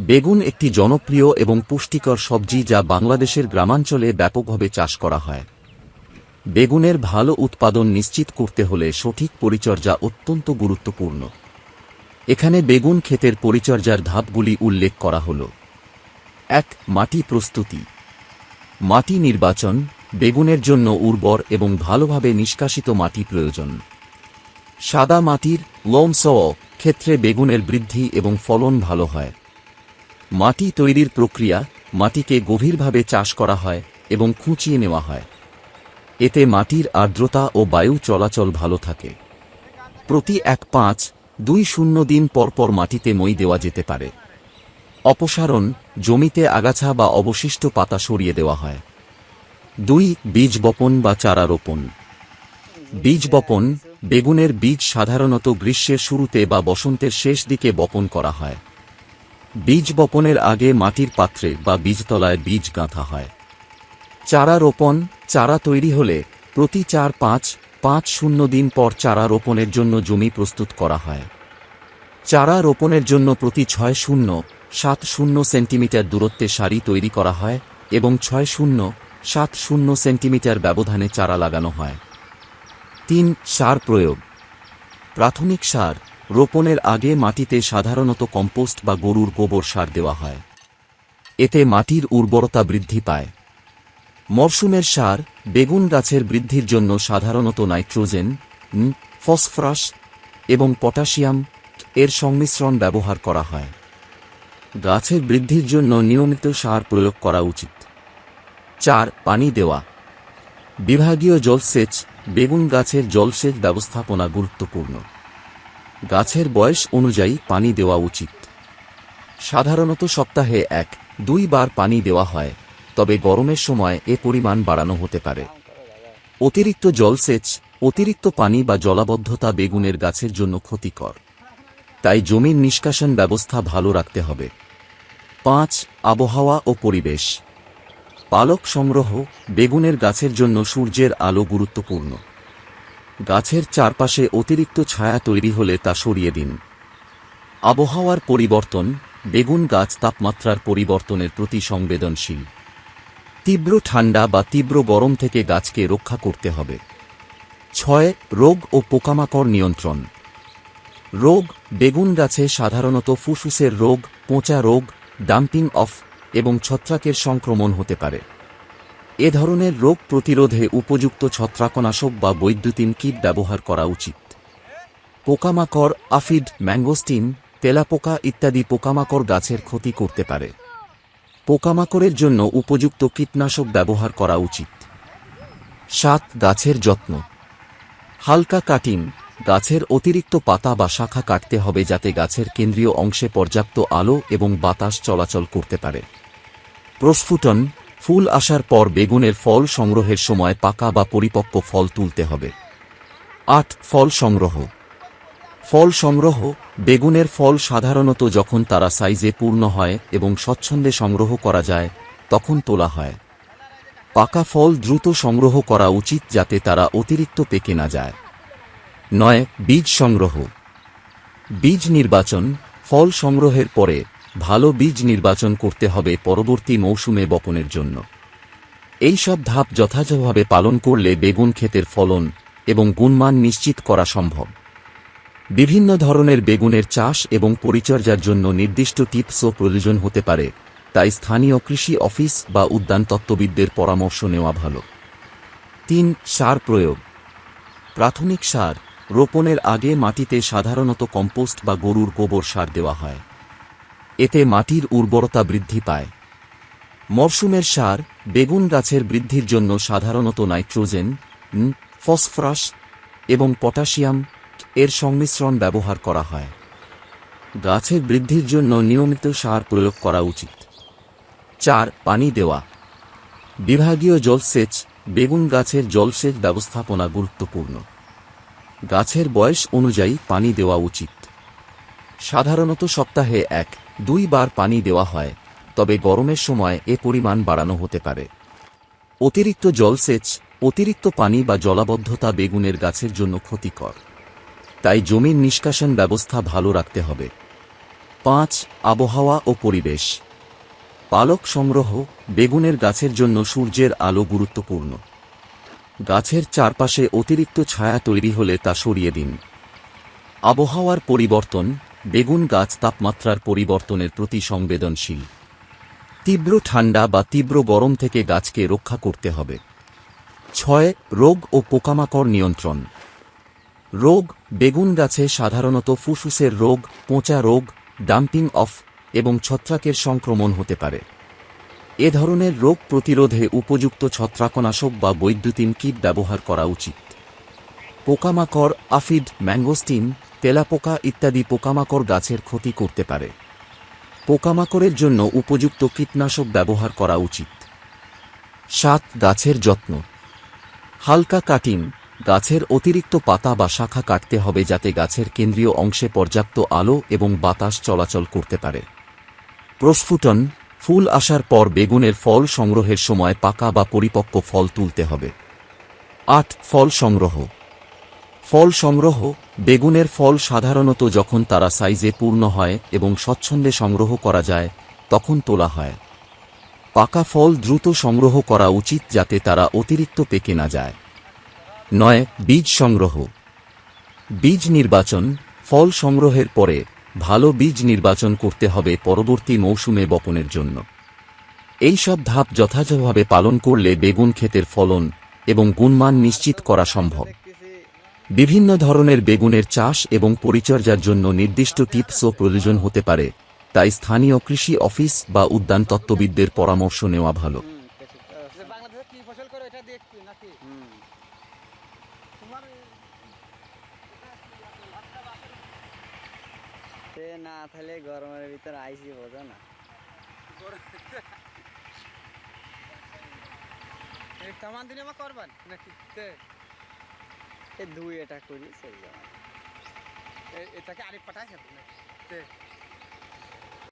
বেগুন একটি জনপ্রিয় এবং পুষ্টিকর সবজি যা বাংলাদেশের গ্রামাঞ্চলে ব্যাপকভাবে চাষ করা হয়। বেগুনের ভালো উৎপাদন নিশ্চিত করতে হলে সঠিক পরিচর্যা অত্যন্ত গুরুত্বপূর্ণ। এখানে বেগুন ক্ষেতের পরিচর্যার ধাপগুলি উল্লেখ করা হল। এক, মাটি প্রস্তুতি। মাটি নির্বাচন বেগুনের জন্য উর্বর এবং ভালোভাবে নিষ্কাশিত মাটি প্রয়োজন। সাদা মাটির লোমস ক্ষেত্রে বেগুনের বৃদ্ধি এবং ফলন ভালো হয়। মাটি তৈরির প্রক্রিয়া মাটিকে গভীরভাবে চাষ করা হয় এবং খুঁচিয়ে নেওয়া হয়। এতে মাটির আর্দ্রতা ও বায়ু চলাচল ভালো থাকে। প্রতি এক পাঁচ দুই শূন্য দিন পর পর মাটিতে মই দেওয়া যেতে পারে। অপসারণ জমিতে আগাছা বা অবশিষ্ট পাতা সরিয়ে দেওয়া হয়। দুই বীজ বপন বা চারা রোপণ। বীজ বপন বেগুনের বীজ সাধারণত গ্রীষ্মের শুরুতে বা বসন্তের শেষ দিকে বপন করা হয়। বীজ বপনের আগে মাটির পাত্রে বা বীজতলায় বীজ গাঁথা হয়। চারা রোপণ, চারা তৈরি হলে প্রতি চার পাঁচ পাঁচ শূন্য দিন পর চারা রোপণের জন্য জমি প্রস্তুত করা হয়। চারা রোপণের জন্য প্রতি ছয় শূন্য, সাত শূন্য সেন্টিমিটার দূরত্বে সারি তৈরি করা হয় এবং ছয় শূন্য, সাত শূন্য সেন্টিমিটার ব্যবধানে চারা লাগানো হয়। তিন সার প্রয়োগ। প্রাথমিক সার রোপণের আগে মাটিতে সাধারণত কম্পোস্ট বা গরুর গোবর সার দেওয়া হয়। এতে মাটির উর্বরতা বৃদ্ধি পায়। মরশুমের সার বেগুন গাছের বৃদ্ধির জন্য সাধারণত নাইট্রোজেন ফসফরাস এবং পটাশিয়াম এর সংমিশ্রণ ব্যবহার করা হয়। গাছের বৃদ্ধির জন্য নিয়মিত সার প্রয়োগ করা উচিত। চার, পানি দেওয়া। বিভাগীয় জলসেচ, বেগুন গাছের জলসেচ ব্যবস্থাপনা গুরুত্বপূর্ণ। গাছের বয়স অনুযায়ী পানি দেওয়া উচিত। সাধারণত সপ্তাহে এক, দুই বার পানি দেওয়া হয়, তবে গরমের সময় এ পরিমাণ বাড়ানো হতে পারে। অতিরিক্ত জলসেচ অতিরিক্ত পানি বা জলাবদ্ধতা বেগুনের গাছের জন্য ক্ষতিকর। তাই জমির নিষ্কাশন ব্যবস্থা ভালো রাখতে হবে। পাঁচ, আবহাওয়া ও পরিবেশ। পালক সংগ্রহ বেগুনের গাছের জন্য সূর্যের আলো গুরুত্বপূর্ণ। গাছের চারপাশে অতিরিক্ত ছায়া তৈরি হলে তা সরিয়ে দিন। আবহাওয়ার পরিবর্তন, বেগুন গাছ তাপমাত্রার পরিবর্তনের প্রতি সংবেদনশীল। তীব্র ঠান্ডা বা তীব্র গরম থেকে গাছকে রক্ষা করতে হবে। ছয়, রোগ ও পোকামাকড় নিয়ন্ত্রণ। রোগ, বেগুন গাছে সাধারণত ফুসফুসের রোগ, পচা রোগ, ডাম্পিং অফ এবং ছত্রাকের সংক্রমণ হতে পারে। এ ধরনের রোগ প্রতিরোধে উপযুক্ত ছত্রাকনাশক বা বৈদ্যুতিন কিট ব্যবহার করা উচিত। পোকামাকড়, আফিড, ম্যাঙ্গোস্টিন, তেলাপোকা ইত্যাদি পোকামাকড় গাছের ক্ষতি করতে পারে। পোকামাকড়ের জন্য উপযুক্ত কীটনাশক ব্যবহার করা উচিত। সাত, গাছের যত্ন। হালকা কাটিং। গাছের অতিরিক্ত পাতা বা শাখা কাটতে হবে যাতে গাছের কেন্দ্রীয় অংশে পর্যাপ্ত আলো এবং বাতাস চলাচল করতে পারে। প্রস্ফুটন। ফুল আসার পর বেগুনের ফল সংগ্রহের সময় পাকা বা পরিপক্ক ফল তুলতে হবে। আট, ফল সংগ্রহ। ফল সংগ্রহ, বেগুনের ফল সাধারণত যখন তারা সাইজে পূর্ণ হয় এবং স্বচ্ছন্দে সংগ্রহ করা যায়, তখন তোলা হয়। পাকা ফল দ্রুত সংগ্রহ করা উচিত যাতে তারা অতিরিক্ত পেকে না যায়। নয়, বীজ সংগ্রহ। বীজ নির্বাচন, ফল সংগ্রহের পরে ভালো বীজ নির্বাচন করতে হবে পরবর্তী মৌসুমে বপনের জন্য। এই সব ধাপ যথাযথভাবে পালন করলে বেগুন ক্ষেতের ফলন এবং গুণমান নিশ্চিত করা সম্ভব। বিভিন্ন ধরনের বেগুনের চাষ এবং পরিচর্যার জন্য নির্দিষ্ট টিপসও প্রয়োজন হতে পারে, তাই স্থানীয় কৃষি অফিস বা উদ্যান তত্ত্ববিদদের পরামর্শ নেওয়া ভালো। তিন, সার প্রয়োগ। প্রাথমিক সার, রোপণের আগে মাটিতে সাধারণত কম্পোস্ট বা গরুর গোবর সার দেওয়া হয়। এতে মাটির উর্বরতা বৃদ্ধি পায়। মরশুমের সার বেগুন গাছের বৃদ্ধির জন্য সাধারণত নাইট্রোজেন ফসফরাস এবং পটাশিয়াম এর সংমিশ্রণ ব্যবহার করা হয়। গাছের বৃদ্ধির জন্য নিয়মিত সার প্রয়োগ করা উচিত। চার, পানি দেওয়া। বিভাগীয় জলসেচ, বেগুন গাছের জলসেচ ব্যবস্থাপনা গুরুত্বপূর্ণ। গাছের বয়স অনুযায়ী পানি দেওয়া উচিত। সাধারণত সপ্তাহে এক। দুই বার পানি দেওয়া হয়, তবে গরমের সময় এ পরিমাণ বাড়ানো হতে পারে। অতিরিক্ত জলসেচ অতিরিক্ত পানি বা জলাবদ্ধতা বেগুনের গাছের জন্য ক্ষতিকর। তাই জমির নিষ্কাশন ব্যবস্থা ভালো রাখতে হবে। পাঁচ, আবহাওয়া ও পরিবেশ। পালক সংগ্রহ বেগুনের গাছের জন্য সূর্যের আলো গুরুত্বপূর্ণ। গাছের চারপাশে অতিরিক্ত ছায়া তৈরি হলে তা সরিয়ে দিন। আবহাওয়ার পরিবর্তন বেগুন গাছ তাপমাত্রার পরিবর্তনের প্রতি সংবেদনশীল। তীব্র ঠান্ডা বা তীব্র গরম থেকে গাছকে রক্ষা করতে হবে। ছয়, রোগ ও পোকামাকড় নিয়ন্ত্রণ। রোগ, বেগুন গাছে সাধারণত ফুসফুসের রোগ, পচা রোগ, ডাম্পিং অফ এবং ছত্রাকের সংক্রমণ হতে পারে। এ ধরনের রোগ প্রতিরোধে উপযুক্ত ছত্রাকনাশক বা বৈদ্যুতিন কিট ব্যবহার করা উচিত। পোকামাকড়, আফিড, ম্যাঙ্গোস্টিন তেলাপোকা ইত্যাদি পোকামাকড় গাছের ক্ষতি করতে পারে। পোকামাকড়ের জন্য উপযুক্ত কীটনাশক ব্যবহার করা উচিত। সাত, গাছের যত্ন। হালকা কাটিং, গাছের অতিরিক্ত পাতা বা শাখা কাটতে হবে যাতে গাছের কেন্দ্রীয় অংশে পর্যাপ্ত আলো এবং বাতাস চলাচল করতে পারে। প্রস্ফুটন, ফুল আসার পর বেগুনের ফল সংগ্রহের সময় পাকা বা পরিপক্ক ফল তুলতে হবে। আট, ফল সংগ্রহ। ফল সংগ্রহ, বেগুনের ফল সাধারণত যখন তারা সাইজে পূর্ণ হয় এবং স্বচ্ছন্দে সংগ্রহ করা যায়, তখন তোলা হয়। পাকা ফল দ্রুত সংগ্রহ করা উচিত যাতে তারা অতিরিক্ত পেকে না যায়। নয়, বীজ সংগ্রহ। বীজ নির্বাচন, ফল সংগ্রহের পরে ভালো বীজ নির্বাচন করতে হবে পরবর্তী মৌসুমে বপনের জন্য। এই সব ধাপ যথাযথভাবে পালন করলে বেগুন ক্ষেতের ফলন এবং গুণমান নিশ্চিত করা সম্ভব। বিভিন্ন ধরনের বেগুনের চাষ এবং পরিচর্যার জন্য নির্দিষ্ট টিপসও প্রয়োজন হতে পারে, তাই স্থানীয় কৃষি অফিস বা উদ্যান তত্ত্ববিদদের পরামর্শ নেওয়া ভালো। না তাহলে গরমের আইসি বোঝো না এ দুই এটা করি সেই এটাকে আরেক পাঠাই যাবে তে।